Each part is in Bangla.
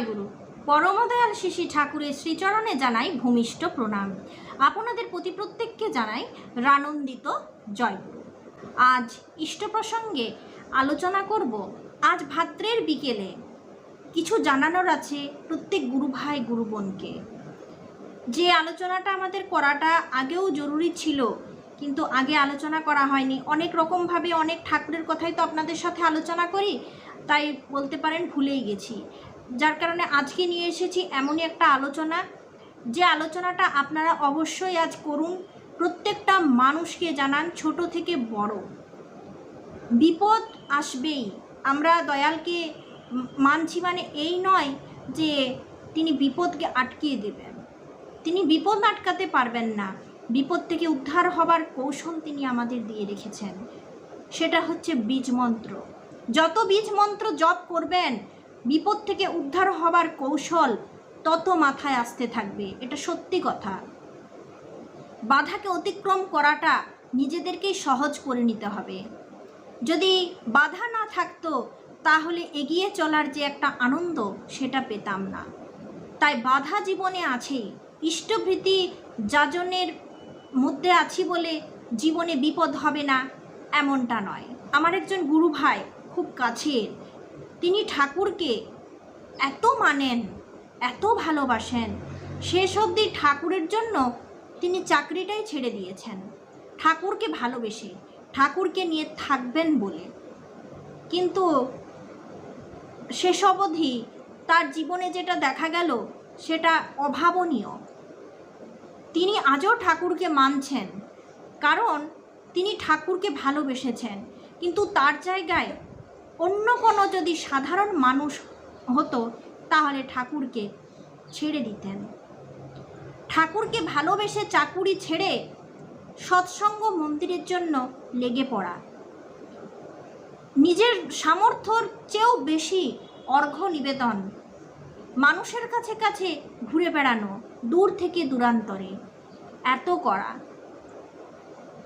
জয়গুরু। পরমদয়াল শিশি ঠাকুরের শ্রীচরণে জানাই ভূমিষ্ঠ প্রণাম। আপনাদের প্রতি প্রত্যেককে জানাই রানন্দিত জয়গুরু। আজ ইষ্ট প্রসঙ্গে আলোচনা করব আজ ভাদ্রের বিকেলে। কিছু জানানোর আছে প্রত্যেক গুরু ভাই গুরু বোনকে। যে আলোচনাটা আমাদের করাটা আগেও জরুরি ছিল, কিন্তু আগে আলোচনা করা হয়নি। অনেক রকমভাবে অনেক ঠাকুরের কথাই তো আপনাদের সাথে আলোচনা করি, তাই বলতে পারেন ভুলেই গেছি। যার কারণে আজকে নিয়ে এসেছি এমনই একটা আলোচনা। যে আলোচনাটা আপনারা অবশ্যই আজ করুন, প্রত্যেকটা মানুষকে জানান, ছোট থেকে বড়। বিপদ আসবেই। আমরা দয়ালকে মানছি মানে এই নয় যে তিনি বিপদকে আটকিয়ে দেবেন। তিনি বিপদ আটকাতে পারবেন না। বিপদ থেকে উদ্ধার হবার কৌশল তিনি আমাদের দিয়ে রেখেছেন। সেটা হচ্ছে বীজ মন্ত্র। যত বীজ মন্ত্র জপ করবেন বিপদ থেকে উদ্ধার হবার কৌশল তত মাথায় আসতে থাকবে, এটা সত্যি কথা। বাধাকে অতিক্রম করাটা নিজেদেরকেই সহজ করে নিতে হবে। যদি বাধা না থাকতো, তাহলে এগিয়ে চলার যে একটা আনন্দ, সেটা পেতাম না। তাই বাধা জীবনে আছেই ইষ্টভৃতি যাজনের মধ্যে আছি বলে জীবনে বিপদ হবে না, এমনটা নয়। আমার একজন গুরু ভাই খুব কাছের তিনি ঠাকুরকে এত মানেন, এত ভালোবাসেন। শেষ অবধি ঠাকুরের জন্য তিনি চাকরিটাই ছেড়ে দিয়েছেন। ঠাকুরকে ভালোবেসে, ঠাকুরকে নিয়ে থাকবেন বলে। কিন্তু শেষ অবধি তার জীবনে যেটা দেখা গেল, সেটা অভাবনীয়। তিনি আজও ঠাকুরকে মানছেন, কারণ তিনি ঠাকুরকে ভালোবেসেছেন। কিন্তু তার জায়গায় অন্য কোনো যদি সাধারণ মানুষ হতো, তাহলে ঠাকুরকে ছেড়ে দিতেন। ঠাকুরকে ভালোবেসে চাকুরি ছেড়ে সৎসঙ্গ মন্দিরের জন্য লেগে পড়া। নিজের সামর্থ্যর চেয়েও বেশি অর্ঘ্য নিবেদন মানুষের কাছে কাছে ঘুরে বেড়ানো দূর থেকে দূরান্তরে। এত করা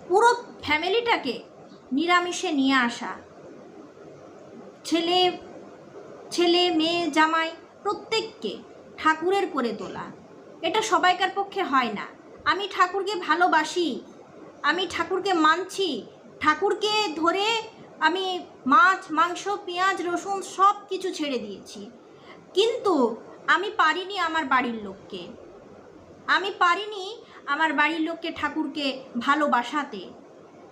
পুরো ফ্যামিলিটাকে নিরামিষে নিয়ে আসা। ছেলে ছেলে, মেয়ে, জামাই প্রত্যেককে ঠাকুরের করে তোলা। এটা সবাইকার পক্ষে হয় না। আমি ঠাকুরকে ভালোবাসি, আমি ঠাকুরকে মানছি, ঠাকুরকে ধরে আমি মাছ, মাংস, পেঁয়াজ, রসুন সব কিছু ছেড়ে দিয়েছি। কিন্তু আমি পারিনি আমার বাড়ির লোককে। আমি পারিনি আমার বাড়ির লোককে ঠাকুরকে ভালোবাসাতে।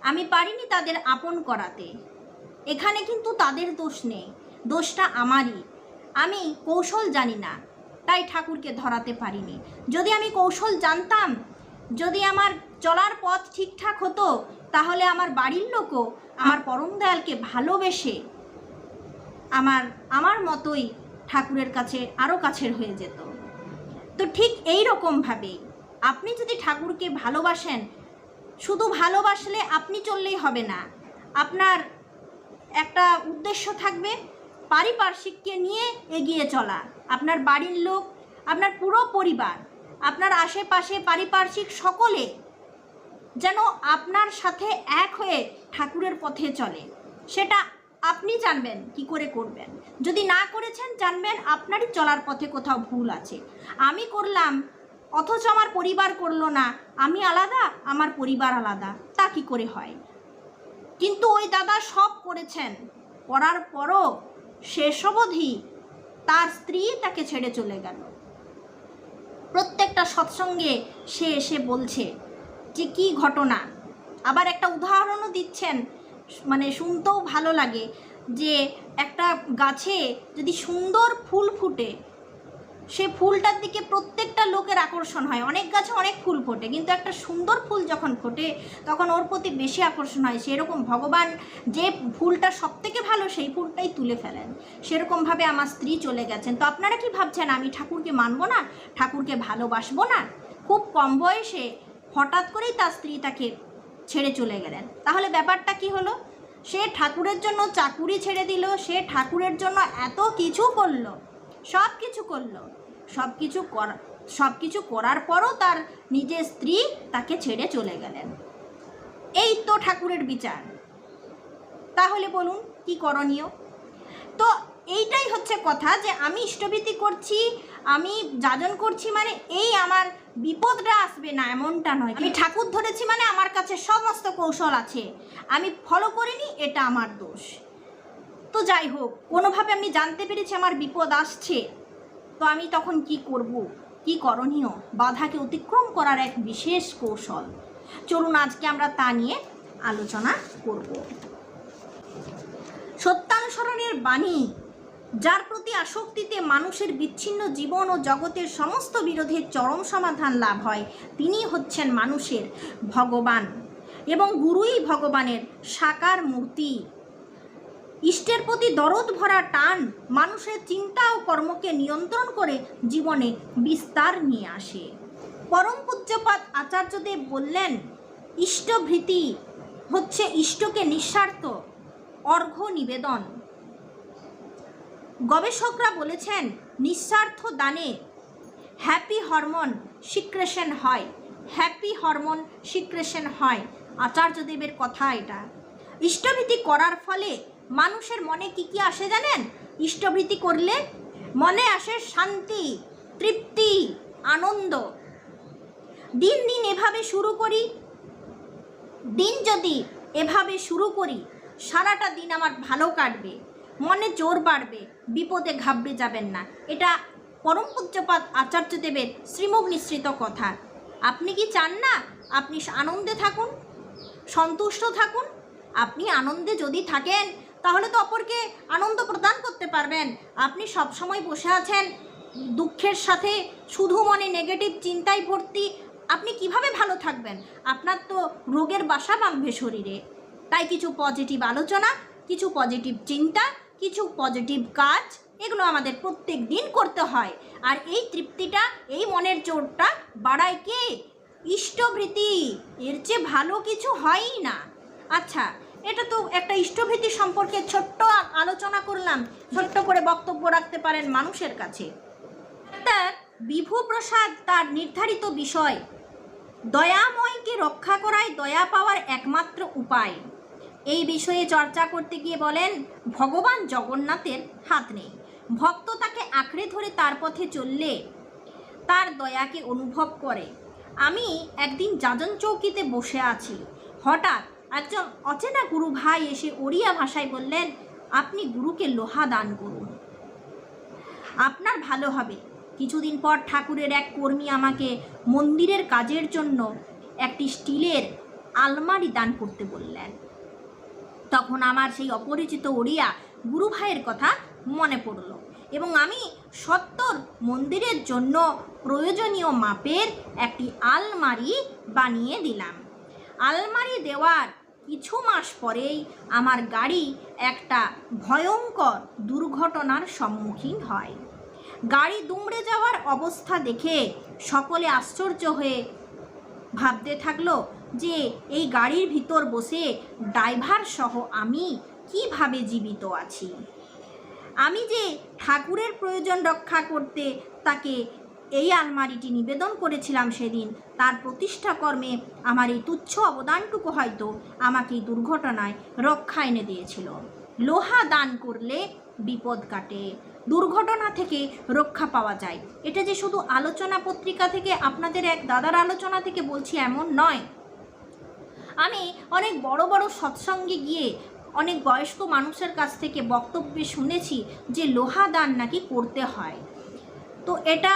আমি পারিনি তাদের আপন করাতে। এখানে কিন্তু তাদের দোষ নেই, দোষটা আমারই। আমি কৌশল জানি না, তাই ঠাকুরকে ধরাতে পারিনি। যদি আমি কৌশল জানতাম, যদি আমার চলার পথ ঠিকঠাক হতো, তাহলে আমার বাড়ির লোকও আমার পরম দয়ালকে ভালোবেসে আমার আমার মতোই ঠাকুরের কাছে আরও কাছের হয়ে যেত। তো ঠিক এই রকমভাবেই আপনি যদি ঠাকুরকে ভালোবাসেন, শুধু ভালোবাসলে আপনি চললেই হবে না। আপনার একটা উদ্দেশ্য থাকবে পারিপার্শ্বিককে নিয়ে এগিয়ে চলা। আপনার বাড়ির লোক, আপনার পুরো পরিবার, আপনার আশেপাশে পারিপার্শ্বিক সকলে যেন আপনার সাথে এক হয়ে ঠাকুরের পথে চলে। সেটা আপনি জানবেন, কি করে করবেন। যদি না করেছেন, জানবেন আপনারই চলার পথে কোথাও ভুল আছে। আমি করলাম, অথচ আমার পরিবার করল না। আমি আলাদা, আমার পরিবার আলাদা। তা কি করে হয়? কিন্তু ওই দাদা সব করেছেন। করার পরও শেষ অবধি তার স্ত্রী তাকে ছেড়ে চলে গেল। প্রত্যেকটা সৎসঙ্গে সে এসে বলছে যে, কি ঘটনা? আবার একটা উদাহরণও দিচ্ছেন মানে শুনতেও ভালো লাগে যে, একটা গাছে যদি সুন্দর ফুল ফুটে সে ফুলটার দিকে প্রত্যেকটা লোকের আকর্ষণ হয়। অনেক গাছে অনেক ফুল ফোটে, কিন্তু একটা সুন্দর ফুল যখন ফোটে, তখন ওর প্রতি বেশি আকর্ষণ হয়। সেরকম ভগবান যে ফুলটা সব থেকে ভালো, সেই ফুলটাই তুলে ফেলেন। সেরকমভাবে আমার স্ত্রী চলে গেছেন। তো আপনারা কি ভাবছেন, আমি ঠাকুরকে মানবো না? ঠাকুরকে ভালোবাসবো না? খুব কম বয়সে হঠাৎ করেই তার স্ত্রী তাকে ছেড়ে চলে গেলেন। তাহলে ব্যাপারটা কি হলো? সে ঠাকুরের জন্য চাকুরি ছেড়ে দিল, সে ঠাকুরের জন্য এত কিছু করল। সব কিছু করল। সব কিছু করা সব কিছু করার পরও তার নিজের স্ত্রী তাকে ছেড়ে চলে গেলেন। এই তো ঠাকুরের বিচার। তাহলে বলুন, কি করণীয়? তো এইটাই হচ্ছে কথা যে আমি ইষ্টভীতি করছি, আমি যাজন করছি মানে এই আমার বিপদটা আসবে না এমনটা নয়। আমি ঠাকুর ধরেছি মানে আমার কাছে সমস্ত কৌশল আছে। আমি ফলো করিনি, এটা আমার দোষ। তো যাই হোক, কোনোভাবে আমি জানতে পেরেছি আমার বিপদ আসছে। তো আমি তখন কি করব? কি করণীয়? বাধাকে অতিক্রম করার এক বিশেষ কৌশল। চলুন আজকে আমরা তা নিয়ে আলোচনা করব। সত্যানুসরণের বাণী, যার প্রতি আসক্তিতে মানুষের বিচ্ছিন্ন জীবন ও জগতের সমস্ত বিরোধের চরম সমাধান লাভ হয়, তিনি হচ্ছেন মানুষের ভগবান এবং গুরুই ভগবানের সাকার মূর্তি। ইষ্টের প্রতি দরদ ভরা টান মানুষের চিন্তা ও কর্মকে নিয়ন্ত্রণ করে জীবনে বিস্তার নিয়ে আসে। পরম পূজ্যপাত আচার্যদেব বললেন, ইষ্টভৃতি হচ্ছে ইষ্টকে নিঃস্বার্থ অর্ঘ নিবেদন। গবেষকরা বলেছেন, নিঃস্বার্থ দানে হ্যাপি হরমোন সিক্রেশন হয়, হ্যাপি হরমোন সিক্রেশন হয়। আচার্যদেবের কথা এটা। ইষ্টভীতি করার ফলে মানুষের মনে কি কি আসে জানেন? ইষ্টভীতি করলে মনে আসে শান্তি, তৃপ্তি, আনন্দ। দিন দিন এভাবে শুরু করি, দিন যদি এভাবে শুরু করি, সারাটা দিন আমার ভালো কাটবে, মনে জোর বাড়বে, বিপদে ঘাবড়ে যাবেন না। এটা পরম পূজ্যপাত আচার্যদেবের শ্রীমুখ নিঃসৃত কথা। আপনি কি চান না? আপনি আনন্দে থাকুন, সন্তুষ্ট থাকুন। আপনি আনন্দে যদি থাকেন তাহলে তো অপরকে আনন্দ প্রদান করতে পারবেন। আপনি সব সময় বসে আছেন, দুঃখের সাথে, শুধু মনে নেগেটিভ চিন্তায় ভর্তি। আপনি কীভাবে ভালো থাকবেন? আপনার তো রোগের বাসা বাঁধবে শরীরে। তাই কিছু পজিটিভ আলোচনা, কিছু পজিটিভ চিন্তা, কিছু পজিটিভ কাজ, এগুলো আমাদের প্রত্যেক দিন করতে হয়। আর এই তৃপ্তিটা, এই মনের জোরটা বাড়ায় কে? ইষ্টভৃতি এর চেয়ে ভালো কিছু হয়ই না। আচ্ছা এটা তো একটা ইষ্টভীতি সম্পর্কে ছোট্ট আলোচনা করলাম। ছোট্ট করে বক্তব্য রাখতে পারেন মানুষের কাছে। ডাক্তার বিভু প্রসাদ তার নির্ধারিত বিষয়, দয়াময়কে রক্ষা করাই দয়া পাওয়ার একমাত্র উপায়। এই বিষয়ে চর্চা করতে গিয়ে বলেন, ভগবান জগন্নাথের হাত নেই। ভক্ত তাকে আঁকড়ে ধরে তার পথে চললে তার দয়াকে অনুভব করে। আমি একদিন যাজন চৌকিতে বসে আছি। হঠাৎ একজন অচেনা গুরু ভাই এসে ওড়িয়া ভাষায় বললেন, আপনি গুরুকে লোহা দান করুন। আপনার ভালো হবে। কিছুদিন পর ঠাকুরের এক কর্মী আমাকে মন্দিরের কাজের জন্য একটি স্টিলের আলমারি দান করতে বললেন। তখন আমার সেই অপরিচিত ওড়িয়া গুরু ভাইয়ের কথা মনে পড়ল এবং আমি সত্তর মন্দিরের জন্য প্রয়োজনীয় মাপের একটি আলমারি বানিয়ে দিলাম। আলমারি দেওয়ার কিছু মাস পরেই আমার গাড়ি একটা ভয়ঙ্কর দুর্ঘটনার সম্মুখীন হয়। গাড়ি দুমড়ে যাওয়ার অবস্থা দেখে সকলে আশ্চর্য হয়ে ভাবতে থাকল যে এই গাড়ির ভিতর বসে ড্রাইভার সহ আমি কীভাবে জীবিত আছি। আমি যে ঠাকুরের প্রয়োজন রক্ষা করতে তাকে এই আলমারিটি নিবেদন করেছিলাম সেদিন। তার প্রতিষ্ঠা কর্মে আমার এই তুচ্ছ অবদানটুকু হয়তো আমাকে এই দুর্ঘটনায় রক্ষা এনে দিয়েছিল। লোহা দান করলে বিপদ কাটে। দুর্ঘটনা থেকে রক্ষা পাওয়া যায়। এটা যে শুধু আলোচনা পত্রিকা থেকে, আপনাদের এক দাদার আলোচনা থেকে বলছি এমন নয়। আমি অনেক বড় বড় সৎসঙ্গে গিয়ে অনেক বয়স্ক মানুষের কাছ থেকে বক্তব্যে শুনেছি যে লোহা দান নাকি করতে হয়। তো এটা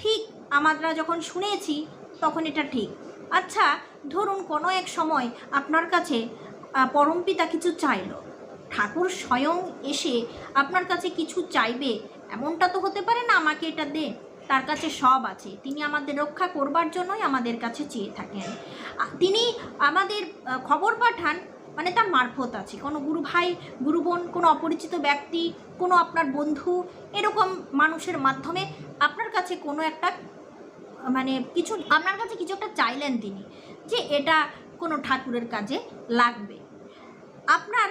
ঠিক আমরা যখন শুনেছি, তখন এটা ঠিক। আচ্ছা ধরুন কোনো এক সময় আপনার কাছে পরমপিতা কিছু চাইলো। ঠাকুর স্বয়ং এসে আপনার কাছে কিছু চাইবে, এমনটা তো হতে পারে না আমাকে এটা দে। তার কাছে সব আছে। তিনি আমাদের রক্ষা করবার জন্যই আমাদের কাছে চেয়ে থাকেন। তিনি আমাদের খবর পাঠান মানে তার মারফত আছে। কোনো গুরু ভাই, গুরু বোন, কোনো অপরিচিত ব্যক্তি, কোনো আপনার বন্ধু, এরকম মানুষের মাধ্যমে আপনার কাছে কোনো একটা মানে কিছু, আপনার কাছে কিছু একটা চাইলেন তিনি যে এটা কোনো ঠাকুরের কাজে লাগবে। আপনার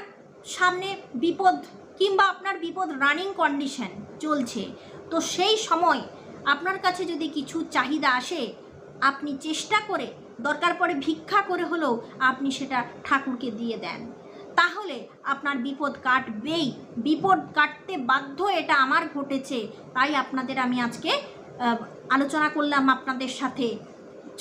সামনে বিপদ কিংবা আপনার বিপদ রানিং কন্ডিশন চলছে, তো সেই সময় আপনার কাছে যদি কিছু চাহিদা আসে, আপনি চেষ্টা করে দরকার পড়ে ভিক্ষা করে হলেও আপনি সেটা ঠাকুরকে দিয়ে দেন। তাহলে আপনার বিপদ কাটবেই। বিপদ কাটতে বাধ্য এটা আমার ঘটেছে। তাই আপনাদের আমি আজকে আলোচনা করলাম আপনাদের সাথে।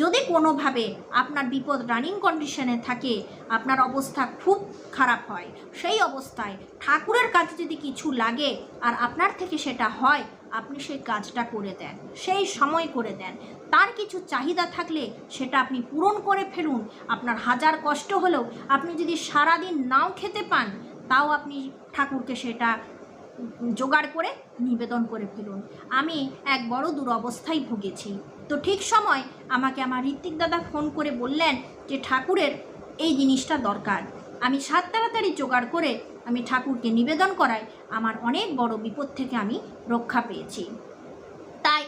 যদি কোনোভাবে আপনার বিপদ রানিং কন্ডিশনে থাকে, আপনার অবস্থা খুব খারাপ হয়, সেই অবস্থায় ঠাকুরের কাছে যদি কিছু লাগে আর আপনার থেকে সেটা হয় আপনি সেই কাজটা করে দেন, সেই সময় করে দেন। তার কিছু চাহিদা থাকলে সেটা আপনি পূরণ করে ফেলুন। আপনার হাজার কষ্ট হলেও আপনি যদি সারাদিন নাও খেতে পান, তাও আপনি ঠাকুরকে সেটা জোগাড় করে নিবেদন করে ফেলুন। আমি এক বড় দুরবস্থায় ভুগেছি। তো ঠিক সময় আমাকে আমার ঋত্বিক দাদা ফোন করে বললেন যে, ঠাকুরের এই জিনিসটা দরকার। আমি সাত তাড়াতাড়ি জোগাড় করে আমি ঠাকুরকে নিবেদন করাই আমার অনেক বড় বিপদ থেকে আমি রক্ষা পেয়েছি। তাই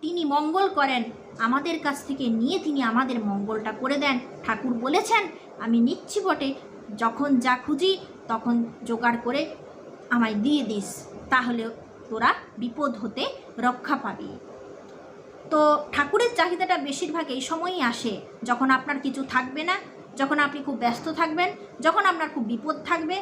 তিনি মঙ্গল করেন। আমাদের কাছ থেকে নিয়ে তিনি আমাদের মঙ্গলটা করে দেন। ঠাকুর বলেছেন, আমি নিচ্ছি বটে যখন যা খুঁজি, তখন জোগাড় করে আমায় দিয়ে দিস। তাহলে তোরা বিপদ হতে রক্ষা পাবি। তো ঠাকুরের চাহিদাটা বেশিরভাগ এই সময়ই আসে। যখন আপনার কিছু থাকবে না, যখন আপনি খুব ব্যস্ত থাকবেন, যখন আপনার খুব বিপদ থাকবে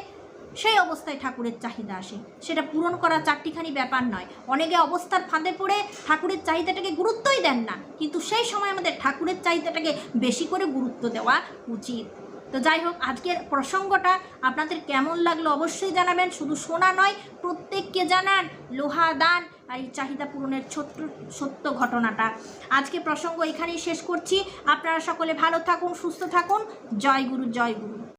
সেই অবস্থায় ঠাকুরের চাহিদা আসে। সেটা পূরণ করা চারটিখানি ব্যাপার নয়। অনেকে অবস্থার ফাঁদে পড়ে ঠাকুরের চাহিদাটাকে গুরুত্বই দেন না। কিন্তু সেই সময় আমাদের ঠাকুরের চাহিদাটাকে বেশি করে গুরুত্ব দেওয়া উচিত। তো যাই হোক, আজকের প্রসঙ্গটা আপনাদের কেমন লাগল অবশ্যই জানাবেন। শুধু শোনা নয়, প্রত্যেককে জানান, লোহা দান আর এই চাহিদা পূরণের ছোট্ট, সত্য ঘটনাটা। আজকে প্রসঙ্গ এখানেই শেষ করছি। আপনারা সকলে ভালো থাকুন, সুস্থ থাকুন। জয় গুরু জয় গুরু।